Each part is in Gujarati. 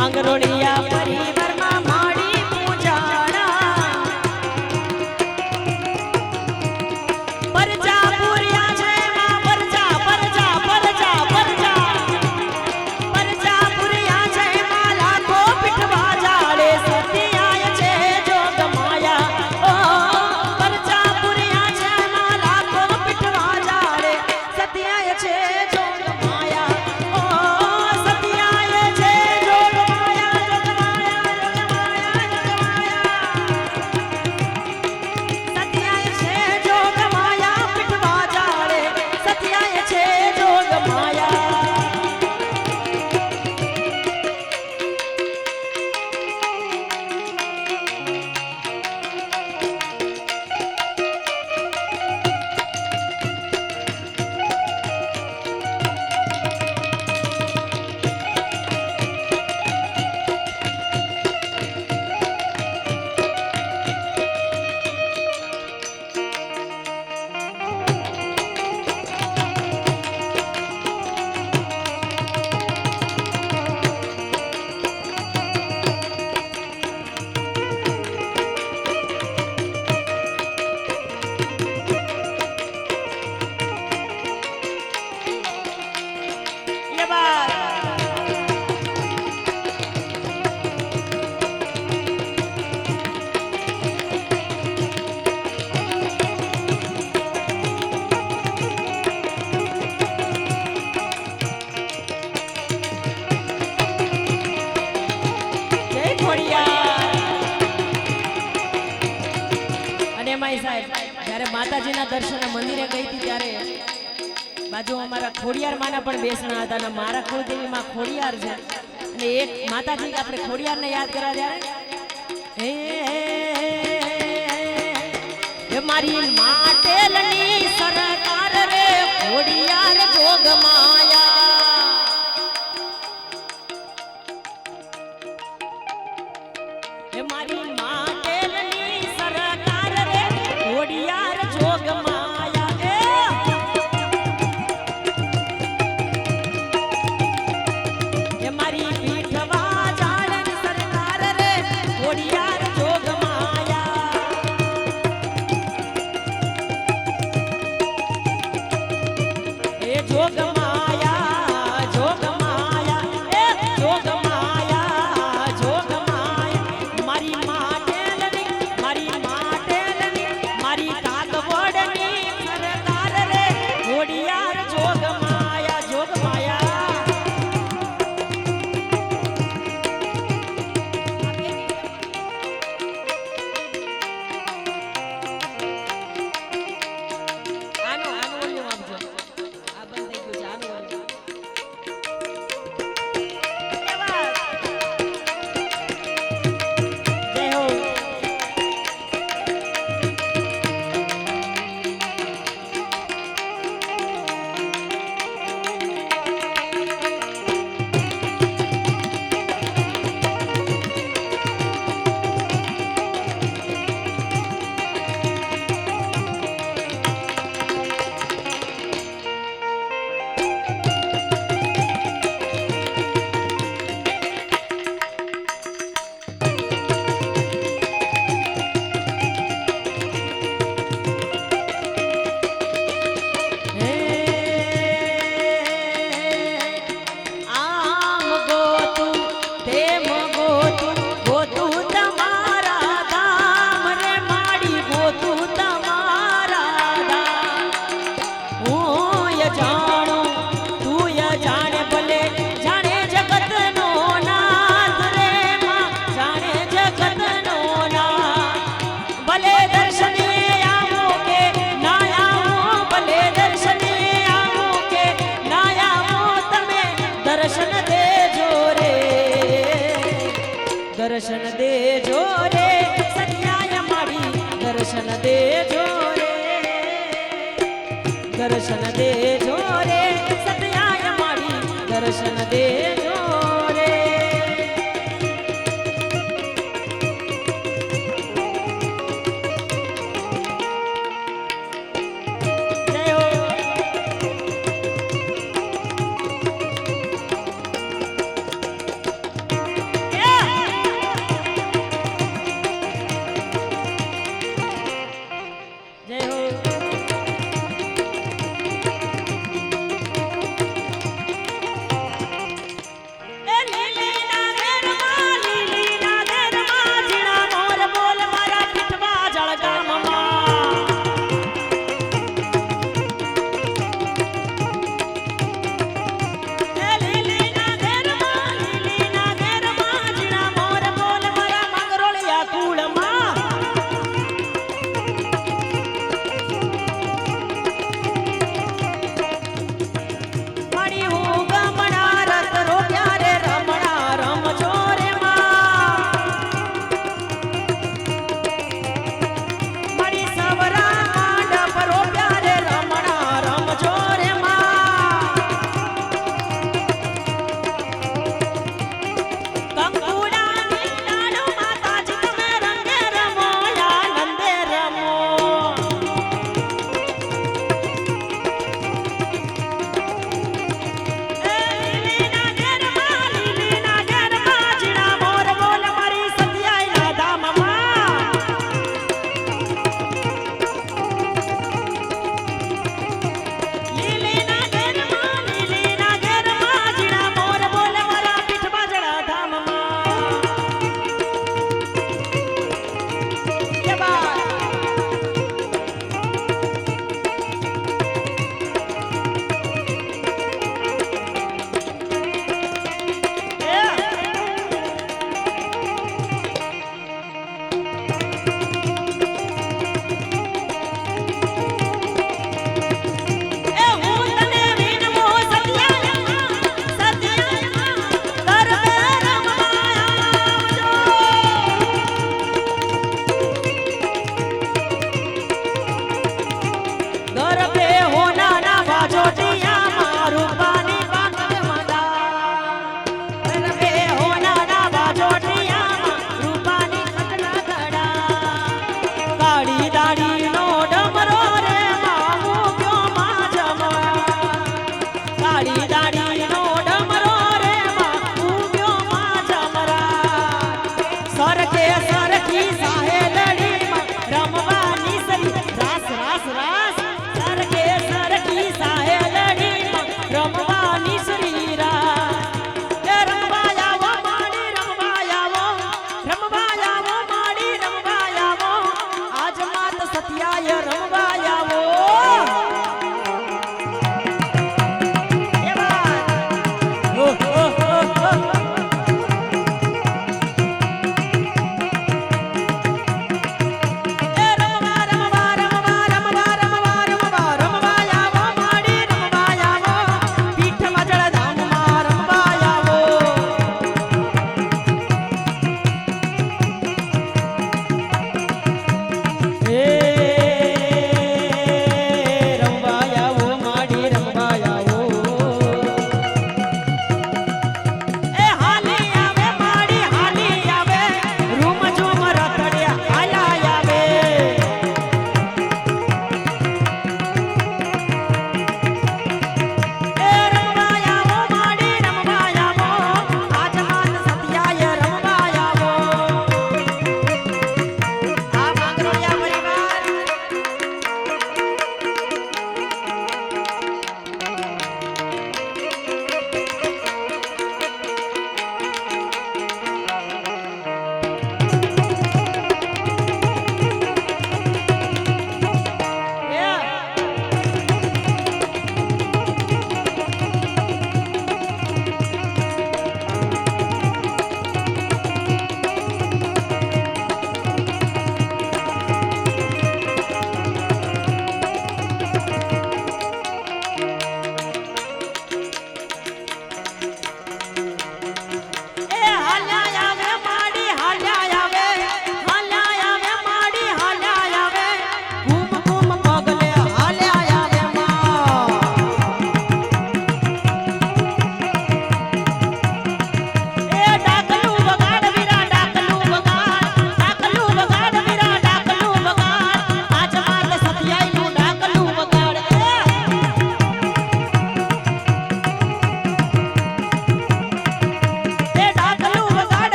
માંગરોળિયા પરિવાર માતાજીના દર્શન મંદિરે ગઈ હતી ત્યારે બાજુ અમારા ખોડિયાર માના પણ બેસણા હતા અને મારા કુળદેવી ખોડિયાર છે. અને એક માતાજી આપણે ખોડિયારને યાદ કરવા ત્યારે, હે મારી માટેલની સરકાર રે, ખોડિયાર જોગ માયા. દર્શન દેજો રે સત્યાય મારી, દર્શન દેજો રે. દર્શન દેજો રે સત્યાય મારી, દર્શન દેજો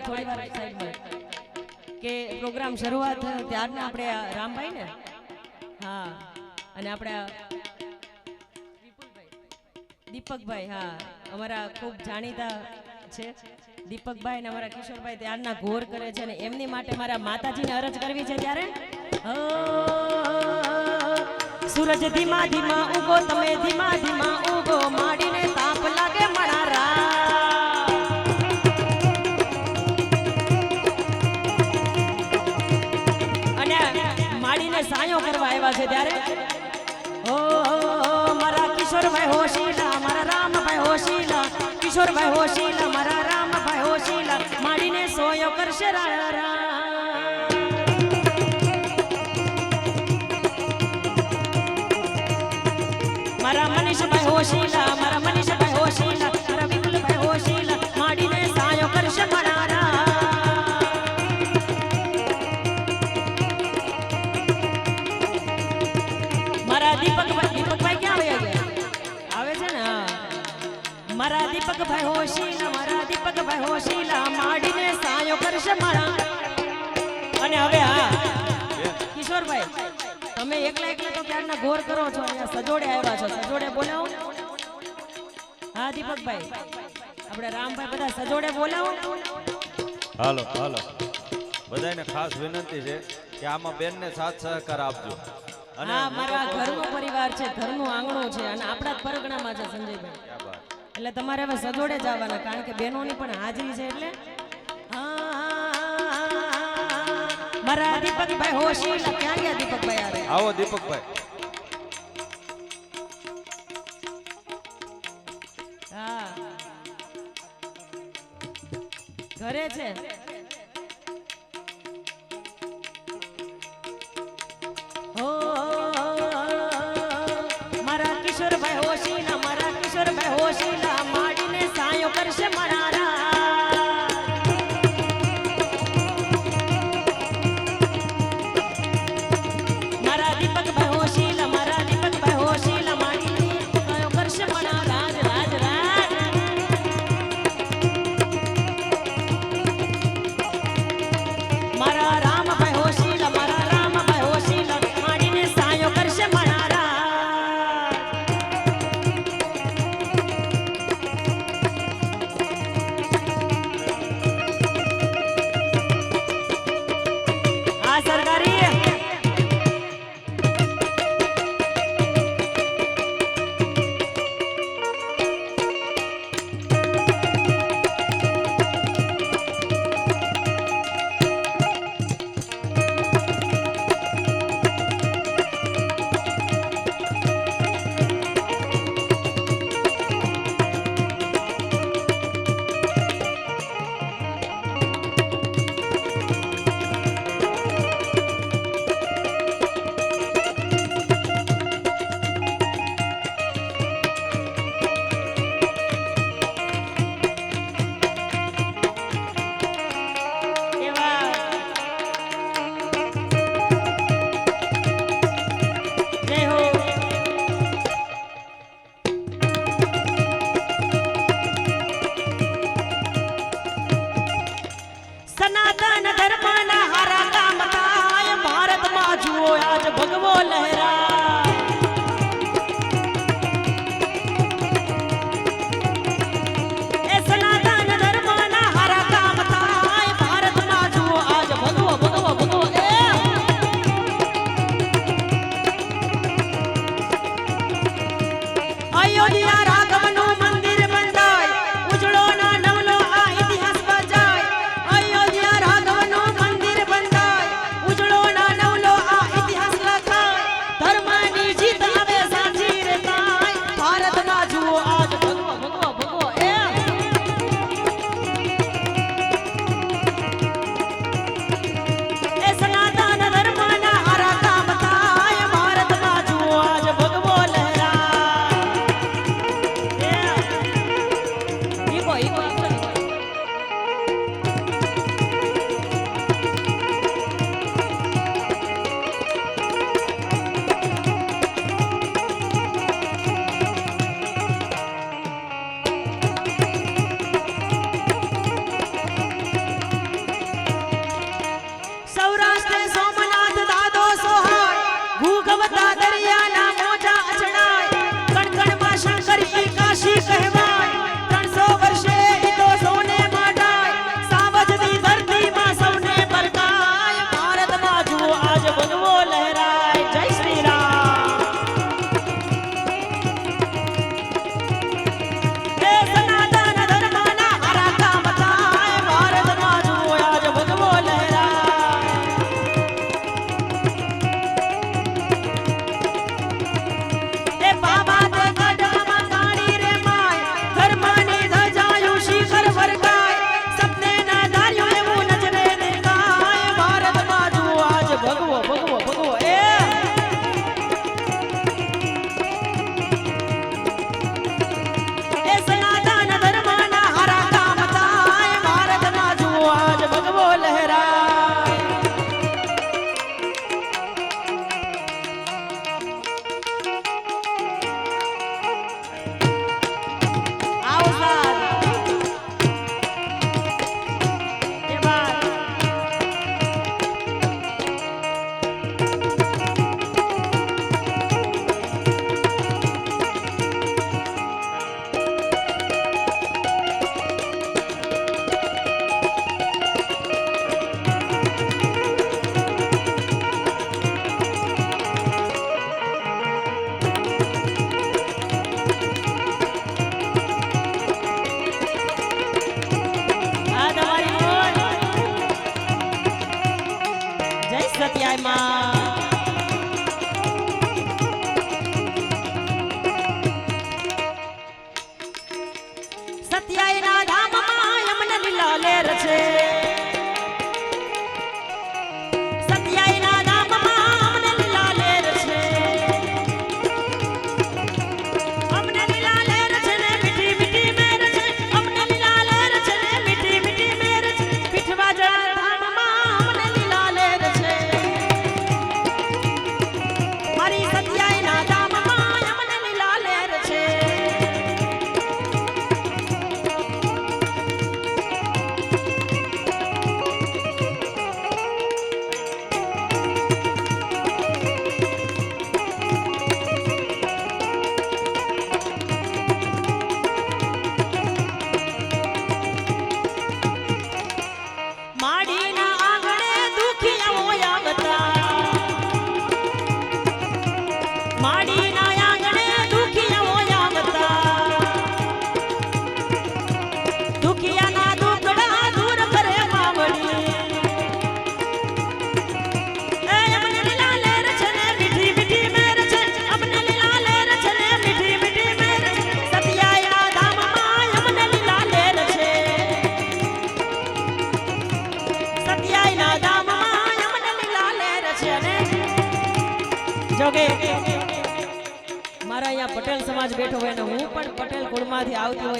પ્રોગ્રામ ભાઈ થોડી વાર સાઈડમાં કે પ્રોગ્રામ શરૂઆત ત્યારના આપણે રામભાઈ ને હા. અને આપણે દીપકભાઈ, હા. અમારા ખૂબ જાણીતા છે. દીપકભાઈ ને અમારા કિશોરભાઈ ત્યારના ઘોર કરે છે અને એમની માટે મારા માતાજીને અરજ કરવી છે ત્યારે? સૂરજ ધીમા ધીમા ઉગો તમે ધીમા ધીમા ઉગો માડીને તાપ લાગે મણારા કિશોરભાઈ હોશીલા મારા રામભાઈ હોશીલા કિશોરભાઈ હોશીલા મારા રામભાઈ હોશીલા માડીને સોયો કરશે રા હા દીપક ભાઈ હોશીલા મારા દીપકભાઈ હોશીલા માડીને સાયો કરશે મારા. અને હવે હા કિશોરભાઈ તમે એકલા એકલા તો ક્યારના ઘોર કરો છો? અહીંયા સજોડે આવ્યા છો. સજોડે બોલાવો. હા દીપકભાઈ આપણે રામભાઈ બધા સજોડે બોલાવો. હાલો હાલો. બધાને ખાસ વિનંતી છે કે આમાં બેનને સાથ સહકાર આપજો. અને મારા ઘરનો પરિવાર છે ઘરનું આંગણું છે અને આપણા જ પરગણામાં છે સંજયભાઈ. એટલે તમારે હવે સજોડે જવાના કારણ કે બહેનોની પણ હાજરી છે એટલે. હા, મારા દીપકભાઈ હોશી ક્યાં ગયા દીપકભાઈ આવે આવો દીપકભાઈ. ઘરે છે?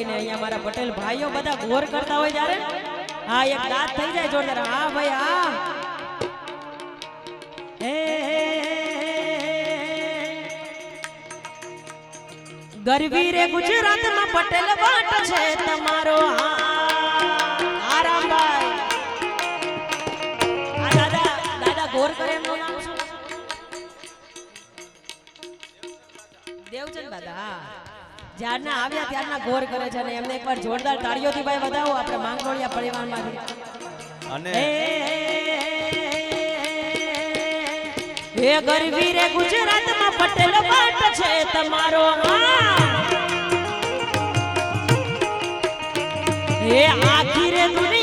હોય ને અહીંયા મારા પટેલ ભાઈઓ બધા ગોર કરતા હોય ત્યારે હા, એક દાંત થઈ જાય જોરદાર. હા, ભાઈ, હા. ગરવી રે ગુજરાતમાં પટેલ વાટ છે તમારો આરામભાઈ દાદા દાદા દેવચંદ દાદા, હા. જ્યારના આવ્યા ત્યારના ગોર કરે છે અને એમને એકવાર જોરદાર તાળીઓથી ભાઈ વધાવો આપણે માંગરોળિયા પરિવારમાંથી. અને હે ગરવી રે ગુજરાતમાં પટેલ પાટ છે તમારો હે આખી રે દુનિયામાં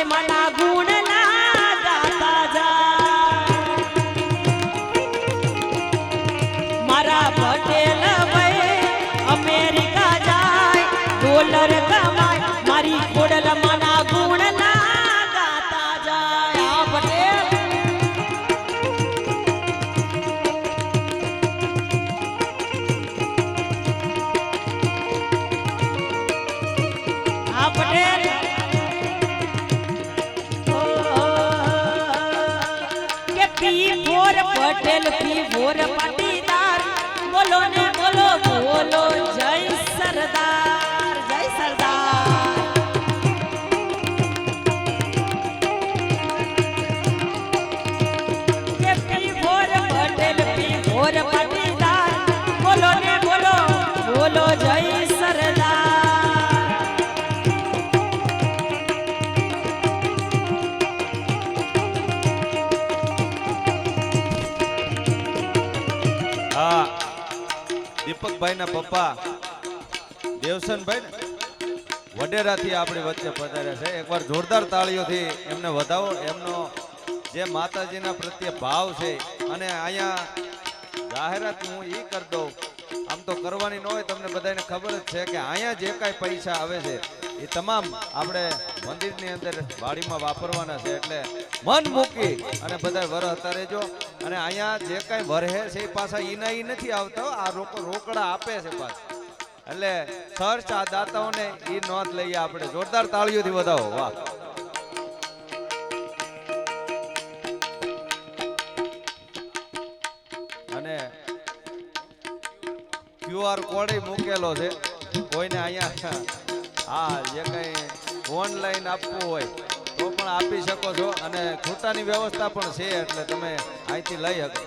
સત્યાય દીપકભાઈ ના પપ્પા, દેવસનભાઈ ને. વડેરાથી આપણી વચ્ચે પધાર્યા છે. એકવાર જોરદાર તાળીઓથી એમને વધાવો. એમનો જે માતાજીના પ્રત્યે ભાવ છે, અને અહીંયા જાહેરાત હું એ કરી દઉં તો કરવાની ન હોય, તમને બધાને ખબર જ છે કે અહીંયા જે કાંઈ પૈસા આવે છે, એ તમામ આપણે મંદિરની અંદર વાડીમાં વાપરવાના છે. એટલે મન મૂકી અને બધા વરહતા રહેજો. અને અહીંયા જે કાંઈ વરહે છે, એ પાછા ઈના ઈ નથી આવતો, આ રોક, રોકડા આપે છે પાછા. એટલે ખર્ચ આ દાતાઓને એ નોંધ લઈએ આપણે. જોરદાર તાળીઓથી વધાવો. વાહ. અને ક્યુઆર કોડ મૂકેલો છે. કોઈને અહીંયા, હા, જે કંઈ ઓનલાઈન આપવું હોય, તો પણ આપી શકો છો. અને છૂટાની વ્યવસ્થા પણ છે, એટલે તમે અહીંથી લઈ શકો.